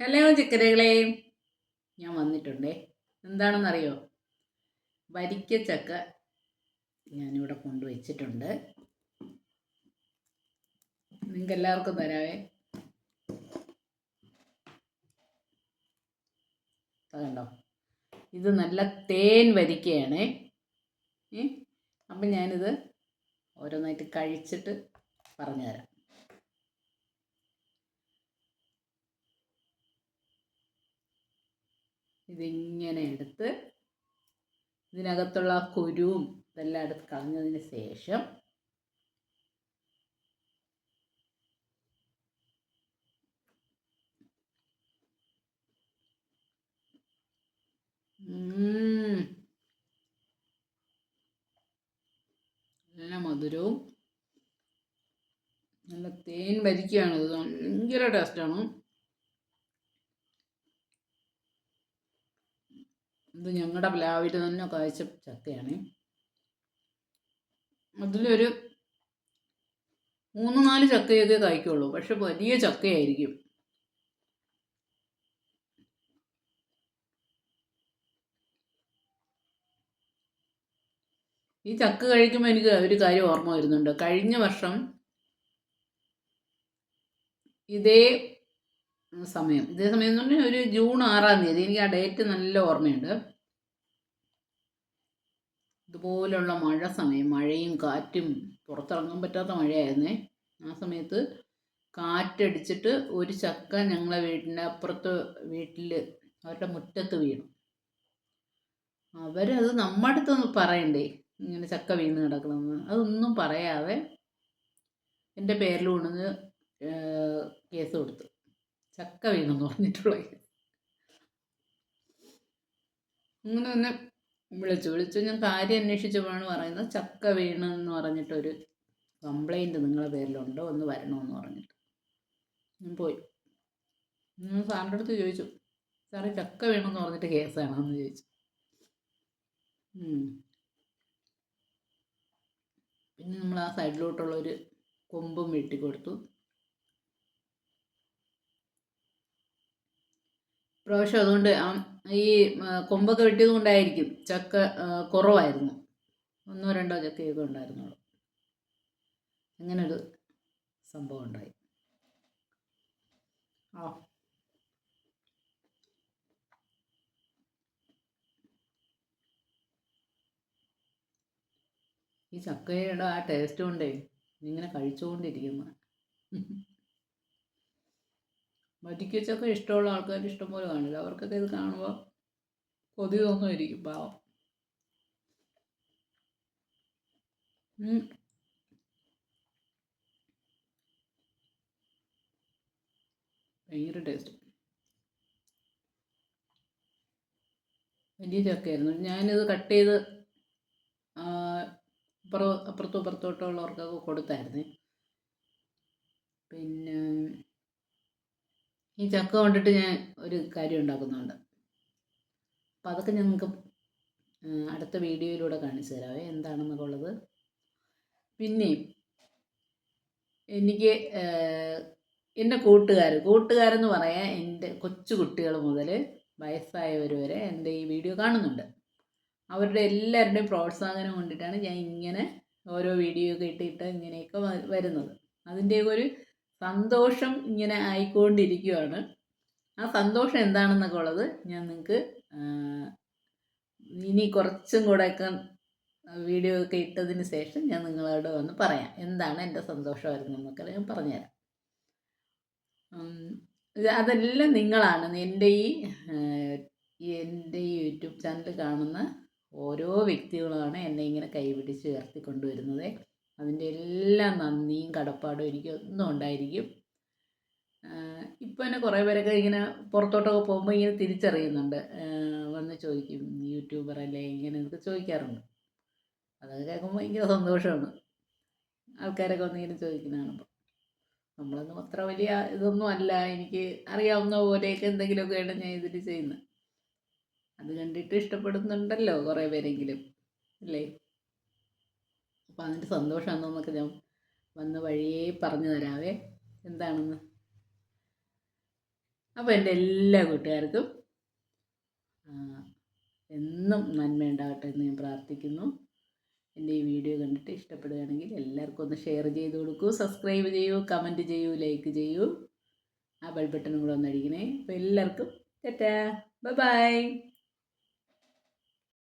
Hello ചിക്കനുകളെ ഞാൻ വന്നിട്ടുണ്ടേ. എന്താണെന്നറിയോ? വരിക്ക ചക്ക ഞാനിവിടെ കൊണ്ടുവച്ചിട്ടുണ്ട്. നിങ്ങൾക്ക് എല്ലാവർക്കും തരാവേ അതുണ്ടോ ഇത് നല്ല തേൻ വരിക്കയാണേ. അപ്പം ഞാനിത് ഓരോന്നായിട്ട് കഴിച്ചിട്ട് പറഞ്ഞുതരാം. ഇതിങ്ങനെ എടുത്ത് ഇതിനകത്തുള്ള ആ കുരുവും ഇതെല്ലാം എടുത്ത് കളഞ്ഞതിന് ശേഷം. നല്ല മധുരവും നല്ല തേൻ ഭരിക്കുകയാണ് ഇത് ഭയങ്കര ടേസ്റ്റാണ് ഇത് ഞങ്ങളുടെ പ്ലാവിൽ തന്നെ കായ്ച്ച ചക്കയാണ്. അതിലൊരു മൂന്ന് നാല് ചക്കയൊക്കെ കായ്ക്കുള്ളൂ. പക്ഷെ വലിയ ചക്കയായിരിക്കും. ഈ ചക്ക കഴിക്കുമ്പോൾ എനിക്ക് ഒരു കാര്യം ഓർമ്മ വരുന്നുണ്ട്. കഴിഞ്ഞ വർഷം ഇതേ സമയം. ഇതേ സമയം എന്ന് പറഞ്ഞാൽ ഒരു ജൂൺ ആറാം തീയതി. എനിക്ക് ആ ഡേറ്റ് നല്ല ഓർമ്മയുണ്ട്. ഇതുപോലുള്ള മഴ സമയം മഴയും കാറ്റും പുറത്തിറങ്ങാൻ പറ്റാത്ത മഴയായിരുന്നേ. ആ സമയത്ത് കാറ്റടിച്ചിട്ട് ഒരു ചക്ക ഞങ്ങളെ വീടിന്റെ അപ്പുറത്ത് വീട്ടിൽ അവരുടെ മുറ്റത്ത് വീണു. അവരത് നമ്മുടെ അടുത്തൊന്ന് പറയണ്ടേ ഇങ്ങനെ ചക്ക വീണ് കിടക്കണമെന്ന് അതൊന്നും പറയാതെ എന്റെ പേരിൽ കൊണ്ടുവന്ന് കേസ് കൊടുത്തു. ചക്ക വീണെന്ന് പറഞ്ഞിട്ടുള്ള. കേസ് അങ്ങനെ തന്നെ വിളിച്ചു വിളിച്ചു. ഞാൻ കാര്യം അന്വേഷിച്ചപ്പോഴാണ് പറയുന്നത് ചക്ക വീണെന്ന് പറഞ്ഞിട്ടൊരു കംപ്ലൈന്റ് നിങ്ങളുടെ പേരിലുണ്ടോ ഒന്ന് വരണമെന്ന് പറഞ്ഞിട്ട്. ഞാൻ പോയി. ഞാൻ സാറിന്റെ അടുത്ത് ചോദിച്ചു. സാറേ ചക്ക വീണെന്ന് പറഞ്ഞിട്ട് കേസാണെന്ന് ചോദിച്ചു. പിന്നെ നമ്മൾ ആ സൈഡിലോട്ടുള്ള ഒരു കൊമ്പും വെട്ടി കൊടുത്തു. പ്രാവശ്യം അതുകൊണ്ട് ഈ കൊമ്പൊക്കെ വെട്ടിയത് കൊണ്ടായിരിക്കും ചക്ക കുറവായിരുന്നു. ഒന്നോ രണ്ടോ ചക്കയൊക്കെ ഉണ്ടായിരുന്നുള്ളൂ. അങ്ങനൊരു സംഭവം ഉണ്ടായി. ആ. ഈ ചക്കയുടെ ആ ടേസ്റ്റ് കൊണ്ടേ ഇങ്ങനെ കഴിച്ചുകൊണ്ടിരിക്കുന്നു വരിക്കച്ചക്ക ഇഷ്ടമുള്ള ആൾക്കാർ ഇഷ്ടംപോലെ കാണില്ല അവർക്കൊക്കെ ഇത് കാണുമ്പോൾ കൊതി തോന്നുമായിരിക്കും പാവം. ഭയങ്കര ടേസ്റ്റ്. വലിയ ചക്കയായിരുന്നു. ഞാനിത് കട്ട് ചെയ്ത് അപ്പുറം അപ്പുറത്തും അപ്പുറത്തോട്ടുള്ളവർക്കൊക്കെ കൊടുത്തായിരുന്നേ. പിന്നെ ഈ ചക്ക കൊണ്ടിട്ട് ഞാൻ ഒരു കാര്യം ഉണ്ടാക്കുന്നുണ്ട്. അപ്പം അതൊക്കെ ഞാൻ നിങ്ങൾക്ക് അടുത്ത വീഡിയോയിലൂടെ കാണിച്ചു തരാവേ എന്താണെന്നൊക്കെ ഉള്ളത്. പിന്നെ എനിക്ക് എന്റെ കൂട്ടുകാർ കൂട്ടുകാരെന്ന് പറയാൻ എന്റെ കൊച്ചു കുട്ടികൾ മുതൽ വയസ്സായവർ വരെ എന്റെ ഈ വീഡിയോ കാണുന്നുണ്ട്. അവരുടെ എല്ലാവരുടെയും പ്രോത്സാഹനം കൊണ്ടിട്ടാണ് ഞാൻ ഇങ്ങനെ ഓരോ വീഡിയോ ഒക്കെ ഇട്ടിട്ട് ഇങ്ങനെയൊക്കെ വരുന്നത്. അതിന്റെ ഒരു സന്തോഷം ഇങ്ങനെ ആയിക്കൊണ്ടിരിക്കുകയാണ് ആ സന്തോഷം എന്താണെന്നൊക്കെ ഉള്ളത് ഞാൻ നിങ്ങൾക്ക് ഇനി കുറച്ചും കൂടെയൊക്കെ വീഡിയോ ഒക്കെ ഇട്ടതിന് ശേഷം ഞാൻ നിങ്ങളോട് വന്ന് പറയാം. എന്താണ് എന്റെ സന്തോഷം വരുന്നതെന്നൊക്കെ ഞാൻ പറഞ്ഞുതരാം. അതെല്ലാം നിങ്ങളാണ്. എന്റെ ഈ എന്റെ ഈ യൂട്യൂബ് ചാനൽ കാണുന്ന ഓരോ വ്യക്തികളുമാണ് എന്നെ ഇങ്ങനെ കൈപിടിച്ച് ഉയർത്തിക്കൊണ്ടുവരുന്നത്. അതിന്റെ എല്ലാ നന്ദിയും കടപ്പാടും എനിക്ക് ഒന്നും ഉണ്ടായിരിക്കും ഇപ്പോൾ തന്നെ കുറേ പേരൊക്കെ ഇങ്ങനെ പുറത്തോട്ടൊക്കെ പോകുമ്പോൾ ഇങ്ങനെ തിരിച്ചറിയുന്നുണ്ട്. വന്ന് ചോദിക്കും യൂട്യൂബർ അല്ലേ? ഇങ്ങനെ എന്നൊക്കെ ചോദിക്കാറുണ്ട്. അതൊക്കെ കേൾക്കുമ്പോൾ ഭയങ്കര സന്തോഷമാണ്. ആൾക്കാരൊക്കെ വന്ന് ഇങ്ങനെ ചോദിക്കുന്നതാണ് നമ്മളൊന്നും അത്ര വലിയ ഇതൊന്നും അല്ല. എനിക്ക് അറിയാവുന്ന പോലെയൊക്കെ എന്തെങ്കിലുമൊക്കെയാണ് ഞാൻ ഇതിൽ ചെയ്യുന്നത് അത് കണ്ടിട്ട് ഇഷ്ടപ്പെടുന്നുണ്ടല്ലോ കുറേ പേരെങ്കിലും അല്ലേ? അപ്പം അതിന്റെ സന്തോഷം എന്തോന്നൊക്കെ ഞാൻ വന്ന വഴിയേ പറഞ്ഞു തരാവേ. എന്താണെന്ന്? അപ്പോൾ എന്റെ എല്ലാ കൂട്ടുകാർക്കും എന്നും നന്മയുണ്ടാകട്ടെ എന്ന് ഞാൻ പ്രാർത്ഥിക്കുന്നു. എന്റെ ഈ വീഡിയോ കണ്ടിട്ട് ഇഷ്ടപ്പെടുകയാണെങ്കിൽ എല്ലാവർക്കും ഒന്ന് ഷെയർ ചെയ്ത് കൊടുക്കൂ സബ്സ്ക്രൈബ് ചെയ്യൂ കമന്റ് ചെയ്യൂ ലൈക്ക് ചെയ്യൂ. ആ ബെൽ ബട്ടണും കൂടെ ഒന്ന് അടിക്കണേ. അപ്പോൾ എല്ലാവർക്കും ടാറ്റാ. Bye bye.